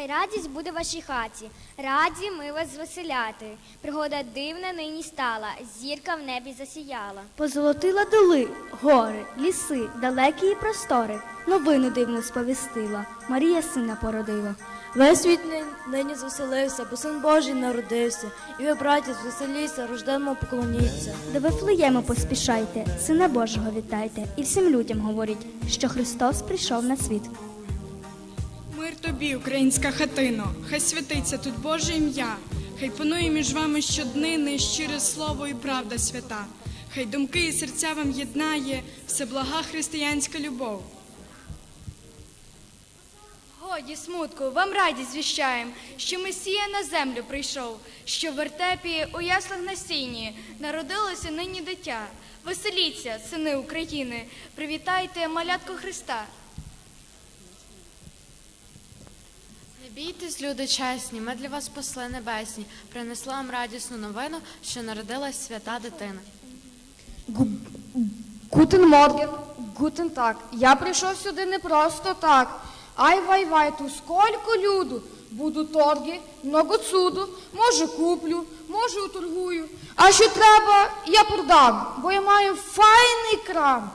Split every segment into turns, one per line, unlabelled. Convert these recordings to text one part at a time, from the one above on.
Хай радість буде в вашій хаті, раді ми вас звеселяти. Пригода дивна нині стала, зірка в небі засіяла.
Позолотила доли, гори, ліси, далекі і простори. Новину дивну сповістила. Марія сина породила.
Весь світ нині, звеселився, бо син Божий народився. І ви, браті, звеселіться, рожденому поклоніться.
До Вифлеєму поспішайте, сина Божого вітайте, і всім людям говоріть, що Христос прийшов на світ.
Тобі, українська хатино, хай святиться тут Боже ім'я, хай панує між вами щоднини щире слово і правда свята, хай думки і серця вам єднає всеблага християнська любов.
Годі смутку, вам радість звіщаєм, що Месія на землю прийшов, що в вертепі у яслах на сіні народилося нині дитя. Веселіться, сини України, привітайте малятку Христа.
Не бійтесь, люди чесні, ми для вас посли небесні, принесли вам радісну новину, що народилась свята дитина.
Гутен Морген, гутен так. Я прийшов сюди не просто так. Ай вай вай, тут сколько люду. Буду торги, много цуду, може куплю, може уторгую. А що треба, я продам, бо я маю файний крам.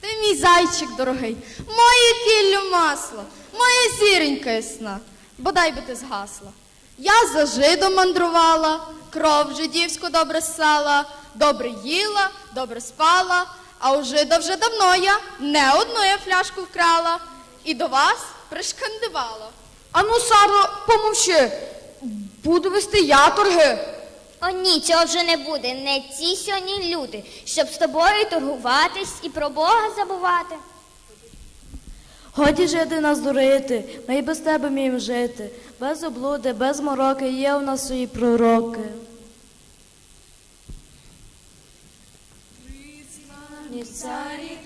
Ти мій зайчик дорогий, моє кіллю масло, моя зіронька ясна, бодай би ти згасла. Я за жидом мандрувала, кров жидівську добре ссала, добре їла, добре спала, а у жида вже давно я не одну я фляжку вкрала і до вас пришкандивала.
А ну, Саро, помовчи. Буду вести я торги.
О, ні, цього вже не буде. Не ці сьогодні люди, щоб з тобою торгуватись і про Бога забувати.
Годі жити нас дурити, ми й без тебе вміємо жити. Без облуди, без мороки є у нас свої пророки. Царі,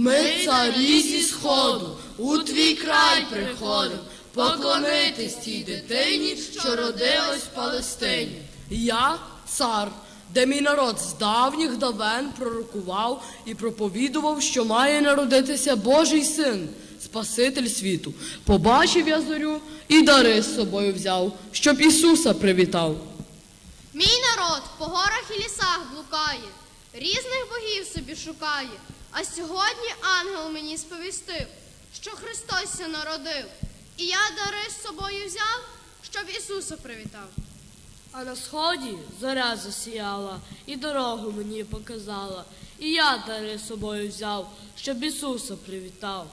Ми царі зі сходу, у твій край приходим, поклонитись тій дитині, що родилась в Палестині. Я цар, де мій народ з давніх давен пророкував і проповідував, що має народитися Божий син, Спаситель світу. Побачив я зорю і дари з собою взяв, щоб Ісуса привітав.
Мій народ по горах і лісах блукає, різних богів собі шукає. А сьогодні ангел мені сповістив, що Христос ся народив. І я дари з собою взяв, щоб Ісуса привітав.
А на сході зоря засіяла, і дорогу мені показала. І я дари з собою взяв, щоб Ісуса привітав.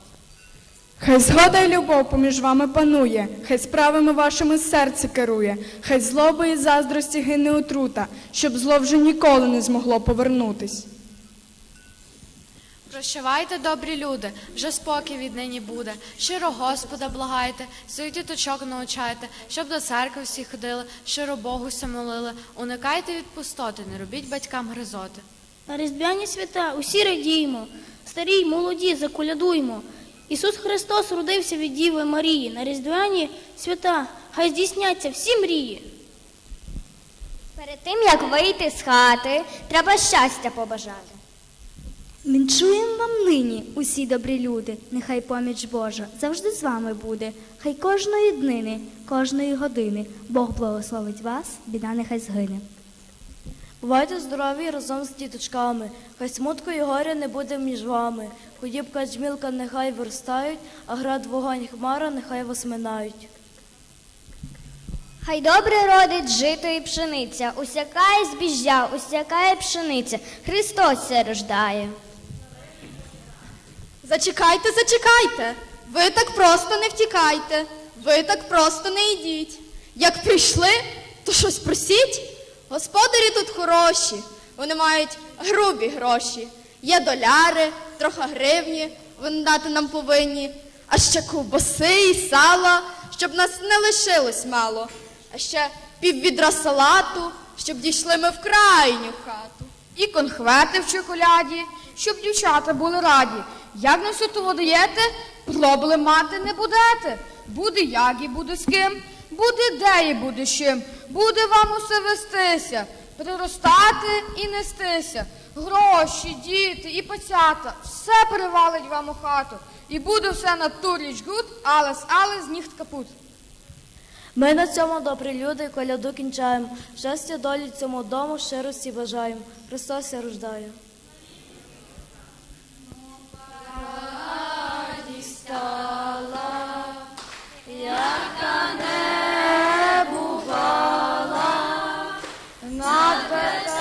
Хай згода і любов поміж вами панує, хай справами вашими серце керує, хай злоби і заздрості гине отрута, щоб зло вже ніколи не змогло повернутись.
Прощавайте, добрі люди, вже спокій віднині буде. Щиро Господа благайте, своїх діточок научайте, щоб до церкви всі ходили, щиро Богу ся молили. Уникайте від пустоти, не робіть батькам гризоти.
На різдвяні свята усі радіємо, старі й молоді заколядуймо. Ісус Христос родився від Діви Марії. На різдвяні свята хай здійсняться всі мрії.
Перед тим, як вийти з хати, треба щастя побажати.
Вінчуємо вам нині, усі добрі люди, нехай поміч Божа завжди з вами буде. Хай кожної днини, кожної години Бог благословить вас, біда нехай згине.
Бувайте здорові разом з діточками, хай смутку і горя не буде між вами. Худібка джмілка нехай виростають, а град вогонь хмара нехай вас минають.
Хай добре родить жито і пшениця, усякає збіжжя, усякає пшениця, Христос се рождає.
Зачекайте, зачекайте. Ви так просто не втікайте, ви так просто не йдіть. Як прийшли, то щось просіть. Господарі тут хороші, вони мають грубі гроші. Є доляри, трохи гривні, вони дати нам повинні, а ще ковбаси і сала, щоб нас не лишилось мало. А ще піввідра салату, щоб дійшли ми в крайню хату.
І конхвети в чоколяді, щоб дівчата були раді. Як на все того даєте, проблем мати не будете. Буде як і буде з ким, буде де і буде чим, буде вам усе вестися, приростати і нестися. Гроші, діти і пацята, все перевалить вам у хату. І буде все на туріч гуд, алес, алес, ніхт капут.
Ми на цьому добрі люди коляду кінчаємо. Щастя долі цьому дому щирості бажаємо. Христос ся рождає.
стала, яка не бувала на тебе.